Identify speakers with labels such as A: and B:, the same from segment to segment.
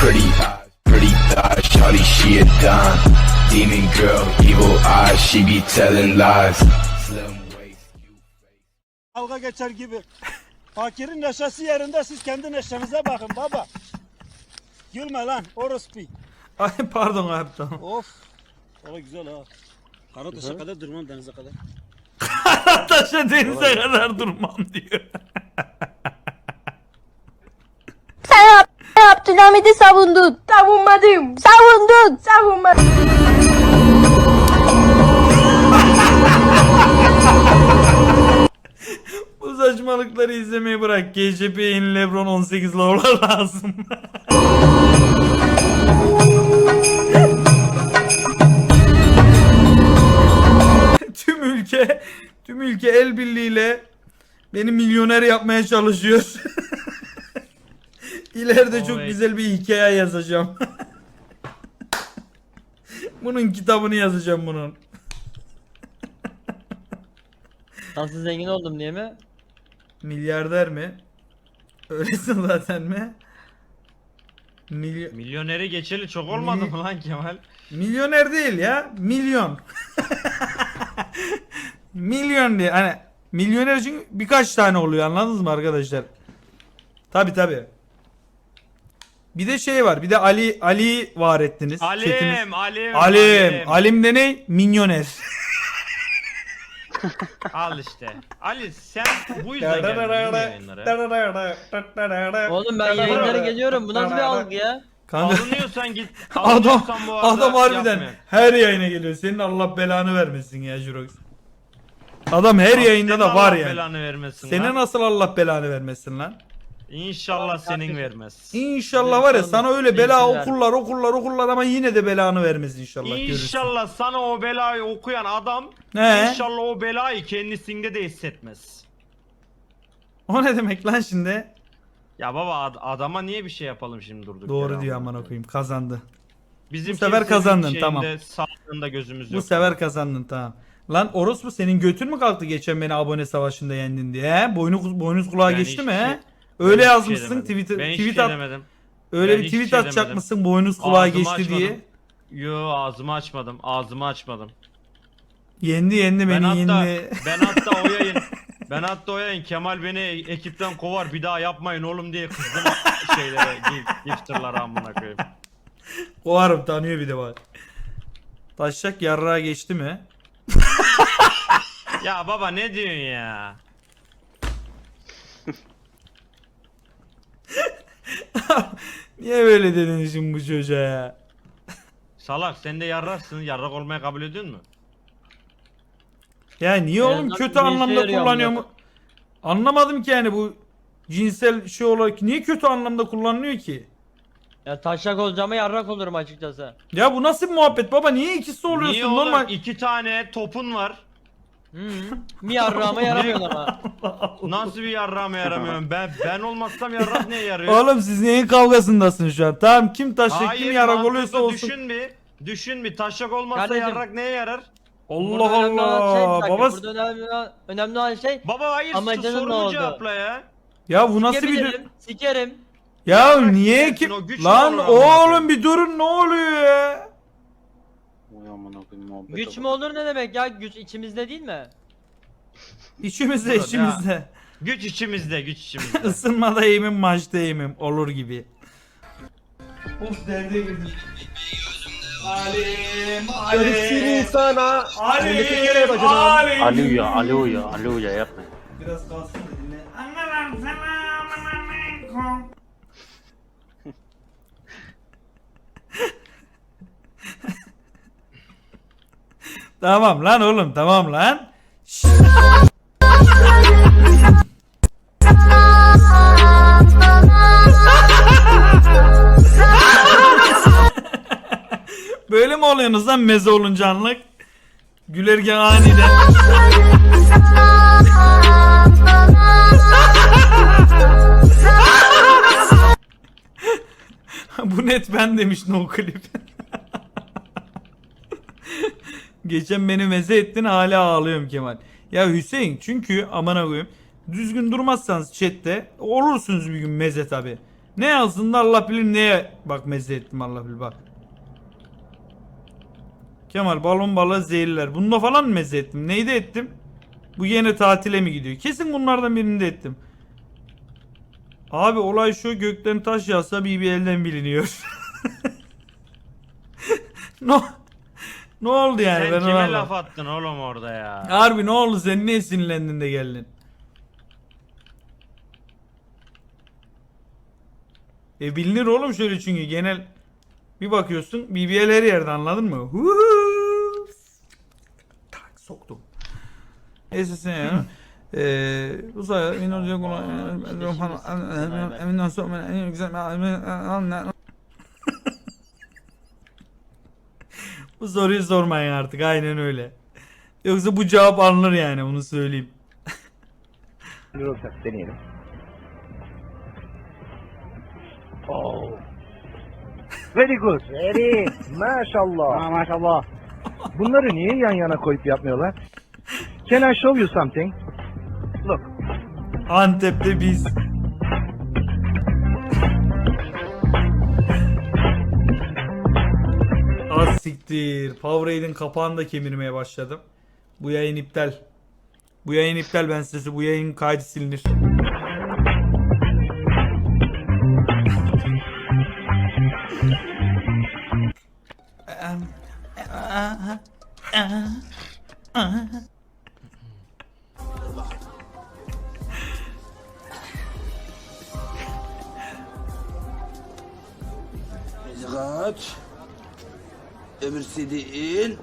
A: Pretty eyes, pretty thighs, shawty she a dime. Demon girl, evil eyes, she be telling lies. Slim waist, you
B: Dalga geçer gibi. Fakirin neşesi yerinde siz kendi neşenize bakın baba. Gülme lan orospu.
C: Ay pardon abi tamam.
B: Of. Valla güzel ha. Karataş'a kadar durmam denize kadar.
C: Taşa denize kadar durmam diyor.
D: Sen yap, Abdülhamid'i savundun. Savunmadım. Savundun. Savunmadım.
C: Bu saçmalıkları izlemeyi bırak. GCP yeni Lebron 18 lawlar lazım. tüm ülke tüm ülke el birliğiyle beni milyoner yapmaya çalışıyor. İleride çok
E: Oy.
C: güzel bir hikaye yazacağım. bunun kitabını yazacağım bunun.
F: Nasıl zengin oldum diye mi?
C: Milyarder mi? Öylesin zaten mi? Milyo-
E: Milyoneri geçeli çok olmadı
C: Mil-
E: mı lan Kemal?
C: milyoner değil ya. Milyon. Milyon diye. Hani milyoner için birkaç tane oluyor anladınız mı arkadaşlar? Tabi tabi. Bir de şey var. Bir de Ali Ali var ettiniz. chatimiz.
E: Alim, Alim,
C: Alim. Alim de ne? Milyoner.
E: Al işte. Ali sen bu yüzden geldin değil mi yayınlara.
F: Oğlum ben yayınlara geliyorum. Bu nasıl bir algı ya?
C: Kanka
E: Alınıyorsan git.
C: adam
E: alınıyorsan bu arada
C: adam harbiden
E: yapma.
C: her yayına geliyor. Senin Allah belanı vermesin ya Jurox. Adam her yayında
E: Senin
C: da var
E: Allah
C: yani.
E: belanı vermesin
C: Senin
E: lan.
C: nasıl Allah belanı vermesin lan?
E: İnşallah senin vermez.
C: İnşallah var ya sana öyle bela okurlar okurlar okurlar ama yine de belanı vermez inşallah görürsün.
E: İnşallah sana o belayı okuyan adam
C: Ne?
E: inşallah o belayı kendisinde de hissetmez.
C: O ne demek lan şimdi?
E: Ya baba ad- adama niye bir şey yapalım şimdi durduk
C: Doğru
E: yere
C: diyor
E: amına
C: aman
E: koyayım?
C: okuyayım kazandı.
E: Bizim
C: Bu sefer
E: kimsenin
C: kazandın,
E: şeyinde,
C: tamam.
E: Sağlığında gözümüz
C: Bu
E: yok.
C: sefer kazandın tamam. Lan orospu senin götün mü kalktı geçen beni abone savaşında yendin diye he? Boynu, boynuz kulağa
E: Ben
C: geçti
E: hiçbir
C: mi he?
E: şey-
C: Öyle
E: Ben şey
C: yazmışsın
E: demedim.
C: Twitter,
E: Ben
C: tweet
E: şey
C: at,
E: demedim.
C: öyle
E: Ben
C: bir tweet
E: şey
C: atacak
E: demedim.
C: mısın boynuz kulağa
E: Ağzımı
C: geçti
E: açmadım.
C: diye.
E: Yo ağzımı açmadım. Ağzımı açmadım.
C: Yendi yendi
E: Ben
C: beni
E: hatta
C: yendi.
E: ben hatta o yayın ben hatta o yayın Kemal beni ekipten kovar bir daha yapmayın oğlum diye kızdım şeylere gif- gifterlara amına koyayım.
C: Kovarım tanıyor bir de bak. Taşak yarrağa geçti mi?
E: Ya baba ne diyorsun ya?
C: Niye böyle dedin şimdi bu çocuğa ya?
E: Salak sen de yarrarsın. Yarrak olmaya kabul ediyor musun?
C: Ya niye
F: En
C: oğlum kötü anlamda
F: yarıyor
C: kullanıyor
F: amına
C: mu? Anlamadım ki yani bu cinsel şey olarak niye kötü anlamda kullanılıyor ki?
F: Ya taşak olacağıma yarrak olurum açıkçası.
C: Ya bu nasıl bir muhabbet baba? Niye ikisi oluyorsun
E: Niye oğlum?
C: normal?
E: İki tane topun var.
F: Hı. Mi yarrağıma yaramıyorsun ama.
E: Nasıl bir yarrağıma yaramıyorum? Ben ben olmazsam yarrak neye yarıyor?
C: Oğlum siz neyin kavgasındasın şu an? Tamam kim taşak kim
E: Hayır,
C: yarak
E: mantıklı
C: oluyorsa olsun.
E: Düşün bir. Düşün bir. Taşak olmazsa
F: Kardeşim.
E: yarrak neye yarar?
C: Allah
F: Burada önemli olan şey, bir
C: Allah.
F: dakika,
C: Baba
F: Burada önemli, olan- önemli olan şey
E: Baba hayır
F: Amacının ne
E: sorumu
F: oldu?
E: cevapla ya.
C: ya bu nasıl bir
F: sikebilirim, sikerim.
C: Ya
E: Yarrak
C: niye
E: sikersin,
C: ki
E: o güç
C: lan
E: olur amına
C: oğlum bir durun ne oluyor ya?
G: Muhabbete
F: Güç mü olur ne demek ya? Güç içimizde değil mi?
C: İçimizde
E: Dur ya.
C: içimizde.
E: Güç içimizde, güç içimizde.
C: Isınmada eğimim maçta eğimim olur gibi. Of derde girdim. Alim, alim,
B: sana.
C: alim, alim.
G: Aleluya, aleluya, aleluya yapma.
C: Biraz kalsın tamam lan oğlum tamam lan. Böyle mi oluyorsunuz lan meze olunca anlık? Gülerken aniden. Bu net ben demiş no klip. Geçen beni meze ettin hala ağlıyorum Kemal. Ya Hüseyin çünkü amana koyayım düzgün durmazsanız chatte olursunuz bir gün meze tabi. Ne yazsın da Allah bilir neye bak meze ettim Allah bilir bak. Kemal balon balığı zehirler. Bunda falan mı meze ettim? Neydi ettim? Bu yine tatile mi gidiyor? Kesin bunlardan birinde ettim. Abi olay şu gökten taş yağsa elden biliniyor. no. Ne oldu yani
E: Sen
C: ben
E: kime laf attın oğlum orada ya?
C: Harbi ne oldu sen niye sinirlendin de geldin? E bilinir oğlum şöyle çünkü genel bir bakıyorsun BBL her yerde anladın mı? Huhu. Tak soktum. Neyse sen ya. Eee bu sayede min olacak olan eminden sonra en güzel Bu soruyu sormayın artık aynen öyle. Yoksa bu cevap alınır yani onu söyleyeyim.
H: deneyelim. Oh. Very good. Very. Maşallah. maşallah. Bunları niye yan yana koyup yapmıyorlar? Can I show you something? Look.
C: Antep'te biz. Siktir. Powerade'in kapağını da kemirmeye başladım. Bu yayın iptal. Bu yayın iptal ben size bu yayın kaydı silinir.
I: Öbürsü değil.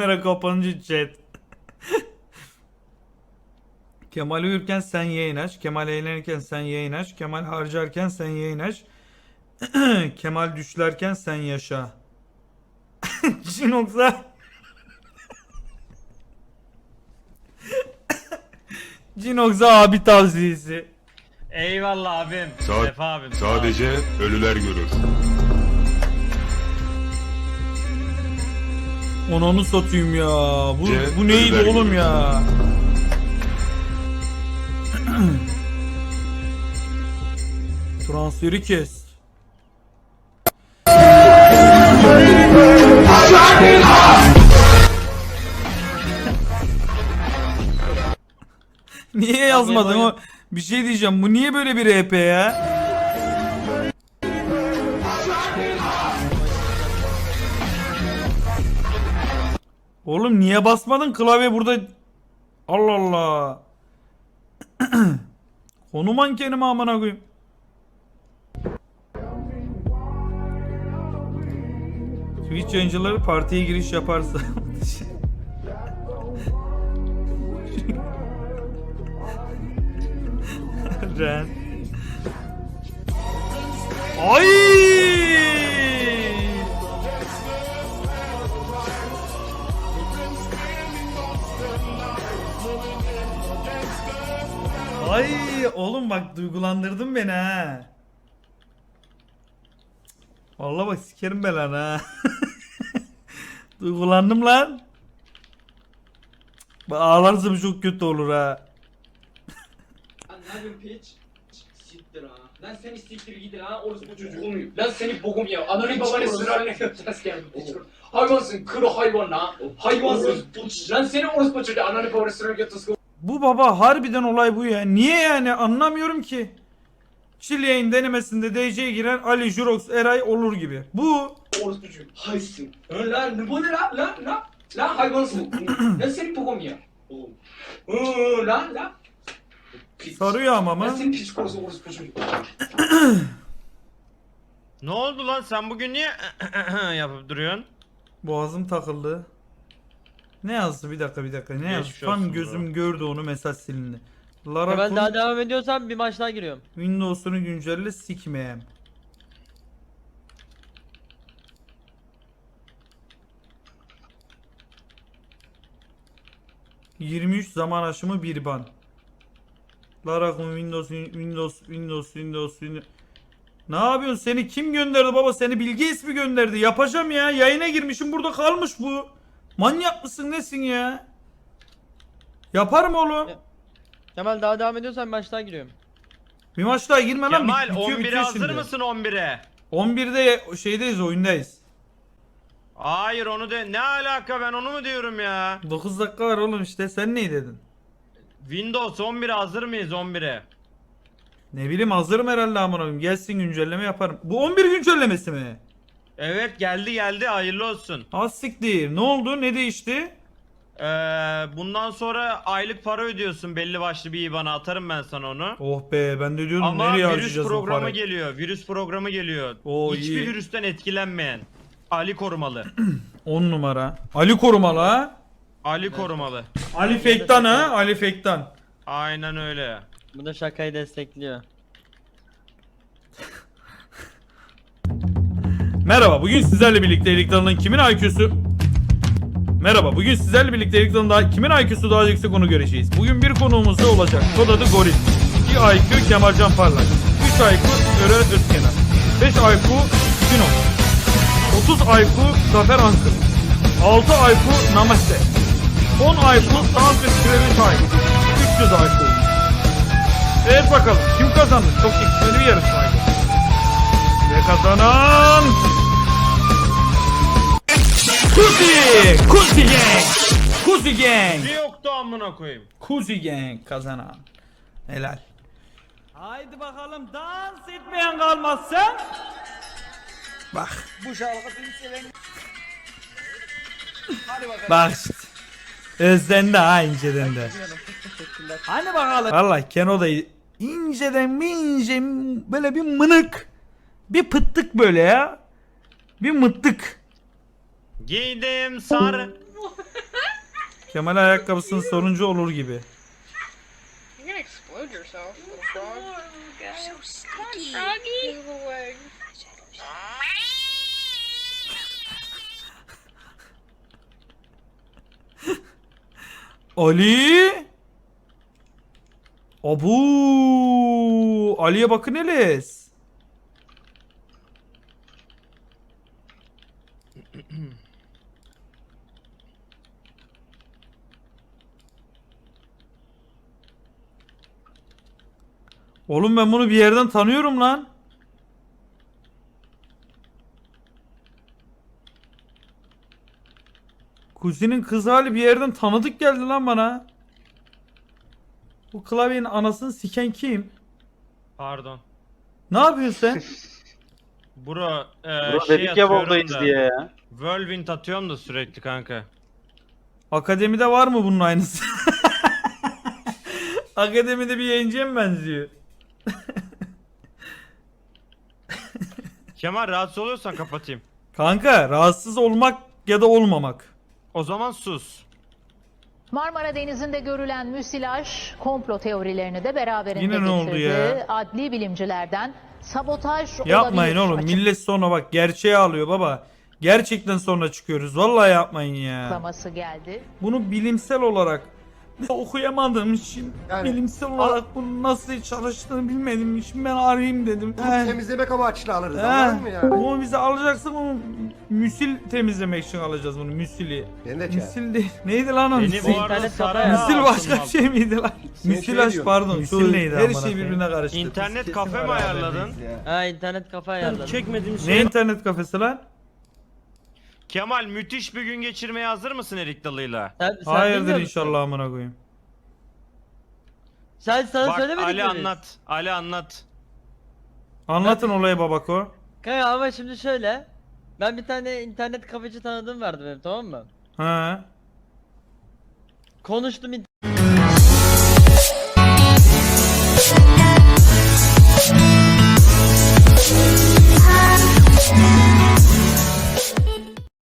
C: Kamera kapanınca chat. Kemal uyurken sen yayın aç. Kemal eğlenirken sen yayın aç. Kemal harcarken sen yayın aç. Kemal düşlerken sen yaşa. Cinox'a Cinox'a abi tavsiyesi.
E: Eyvallah abim.
J: Sa-
E: Sefa abim.
J: Sadece ölüler görür.
C: Onu satayım ya. Bu,
J: Ce-
C: bu neydi oğlum
J: görür.
C: ya? Transferi kes. niye yazmadın o? Bir şey diyeceğim. Bu niye böyle bir EP ya? Oğlum niye basmadın klavye burada? Allah Allah. Konu mankeni mi amına koyayım? Twitch yayıncıları partiye giriş yaparsa Ren Ay! Oğlum bak duygulandırdın beni ha. Vallahi bak sikerim belanı ha. Duygulandım lan. Bak ağlarsam çok kötü olur ha.
K: Ne yapıyorsun piç? Siktir ha. Lan seni siktir gidin ha orospu çocuğu muyum? Lan seni bokum ya. Ananı babanı sırayla götüreceğiz geldim. Hayvansın kuru hayvan ha. Hayvansın. Lan seni orospu çocuğu ananı babanı sırayla götüreceğiz.
C: Bu baba harbiden olay bu ya. Niye yani anlamıyorum ki. Çil yayın denemesinde DC'ye giren Ali Jurox Eray olur gibi. Bu
K: Orospu çocuğu. Haysın. Lan ne bu ne lan lan lan. Lan hayvansın. Lan seni bokum ya. Hı, Lan lan. Piç.
C: sarıyor ama
K: Lan
C: mı?
K: seni piç korusu orospu çocuğu.
E: Ne oldu lan sen bugün niye yapıp duruyorsun?
C: Boğazım takıldı. Ne yazdı bir dakika bir dakika ne yazdı?
E: Geçmiş
C: Tam
E: olsun
C: gözüm
E: bro.
C: gördü onu mesaj silindi. Lara
F: Ben daha devam ediyorsam bir maç daha giriyorum.
C: Windows'unu güncelle sikmeyem. ...23 zaman aşımı bir ban. Lara Windows, Windows, Windows, Windows, Windows... Ne yapıyorsun? Seni kim gönderdi baba? Seni Bilge ismi gönderdi. Yapacağım ya. Yayına girmişim burada kalmış bu. Manyak mısın nesin ya? Yaparım oğlum.
F: Kemal daha devam ediyorsan maç daha giriyorum.
C: Bir maç daha girme lan.
E: Kemal
C: bit- bitiyor,
E: 11'e
C: bitiyor
E: hazır
C: şimdi.
E: mısın 11'e?
C: 11'de şeydeyiz oyundayız.
E: Hayır onu de ne alaka ben onu mu diyorum ya?
C: 9 dakika var oğlum işte sen ne dedin?
E: Windows 11'e hazır mıyız 11'e?
C: Ne bileyim hazırım herhalde amına koyayım. Gelsin güncelleme yaparım. Bu 11 güncellemesi mi?
E: Evet geldi geldi hayırlı olsun.
C: Az siktir. Ne oldu? Ne değişti?
E: Ee, bundan sonra aylık para ödüyorsun belli başlı bir IBAN'a atarım ben sana onu.
C: Oh be ben de diyordum
E: Ama
C: nereye
E: virüs
C: harcayacağız bu
E: programı
C: parayı?
E: geliyor. Virüs programı geliyor.
C: Oo,
E: Hiçbir
C: iyi.
E: virüsten etkilenmeyen. Ali korumalı.
C: 10 numara. Ali korumalı ha.
E: Ali korumalı.
C: Ali Fektan ha. Ali Fektan.
E: Aynen öyle.
F: Bu da şakayı destekliyor.
C: Merhaba bugün sizlerle birlikte Erik kimin IQ'su Merhaba bugün sizlerle birlikte Erik kimin IQ'su daha yüksek onu göreceğiz. Bugün bir konuğumuz da olacak. Kod adı Goril. 2 IQ Kemalcan Parlak. 3 IQ Öre Özkenar. 5 IQ Sinon. 30 IQ Zafer Ankır. 6 IQ Namaste. 10 IQ Süreli Time. 300 IQ. Evet bakalım kim kazandı? Çok çekişmeli bir yarışmaydı. Ve kazanan... Kuzi! Kuzi Gang! Kuzi Gang!
E: Bir yoktu amına koyayım.
C: Kuzi Gang kazanan. Helal. Haydi bakalım dans etmeyen kalmazsa. Bak. Bu şarkı seven. Bak işte. Özlendi ha inceden de. Hani bakalım. Valla Keno da inceden bir ince böyle bir mınık. Bir pıttık böyle ya. Bir mıttık.
E: Giydim sarı.
C: Kemal ayakkabısının soruncu olur gibi.
D: You're gonna explode yourself, little frog. You're so sticky. Froggy. Move away.
C: Ali. Abu. Ali'ye bakın Eles. Oğlum ben bunu bir yerden tanıyorum lan. Kuzinin kız hali bir yerden tanıdık geldi lan bana. Bu klavyenin anasını siken kim?
E: Pardon.
C: Ne yapıyorsun sen?
E: Bro, e,
G: Bro
E: şey
G: dedik ya
E: atıyorum
G: Vol'dayız
E: da,
G: diye ya.
E: Whirlwind atıyorum da sürekli kanka.
C: Akademide var mı bunun aynısı? Akademide bir yayıncıya mı benziyor?
E: Kemal rahatsız oluyorsan kapatayım.
C: Kanka rahatsız olmak ya da olmamak.
E: O zaman sus.
D: Marmara Denizi'nde görülen müsilaj komplo teorilerini de beraberinde
C: Yine ne oldu
D: getirdi.
C: ya?
D: Adli bilimcilerden sabotaj
C: Yapmayın
D: olabilir
C: oğlum. Millet sonra bak gerçeği alıyor baba. Gerçekten sonra çıkıyoruz. Vallahi yapmayın ya.
D: açıklaması geldi.
C: Bunu bilimsel olarak okuyamadığım için bilimsel olarak bunun nasıl çalıştığını bilmediğim için ben arayayım dedim. He.
H: Temizlemek amaçlı alırız
C: He. Bunu bize alacaksın bunu müsil temizlemek için alacağız bunu müsili.
H: Ben de
C: Müsil değil. Neydi lan o
E: Beni bu arada
F: İnternet
E: saraya
C: Müsil
E: alsın
C: başka
E: bak.
C: bir şey miydi lan? Müsilaj pardon. Müsil neydi Her
B: amına
C: şey birbirine karıştı.
E: İnternet kafe mi ayarladın?
F: Ha internet kafa ayarladım.
E: Çekmediğim
C: Ne internet kafesi lan?
E: Kemal müthiş bir gün geçirmeye hazır mısın Erik Dalı'yla?
F: Sen, sen
C: Hayırdır
F: bilmiyor musun?
C: inşallah amına koyayım.
F: Sen sana
E: Bak
F: söylemedik
E: Ali
F: mi biz?
E: anlat. Ali anlat.
C: Anlatın olayı babako.
F: Kanka ama şimdi şöyle. Ben bir tane internet kafeci tanıdığım vardı benim tamam mı?
C: Ha.
F: Konuştum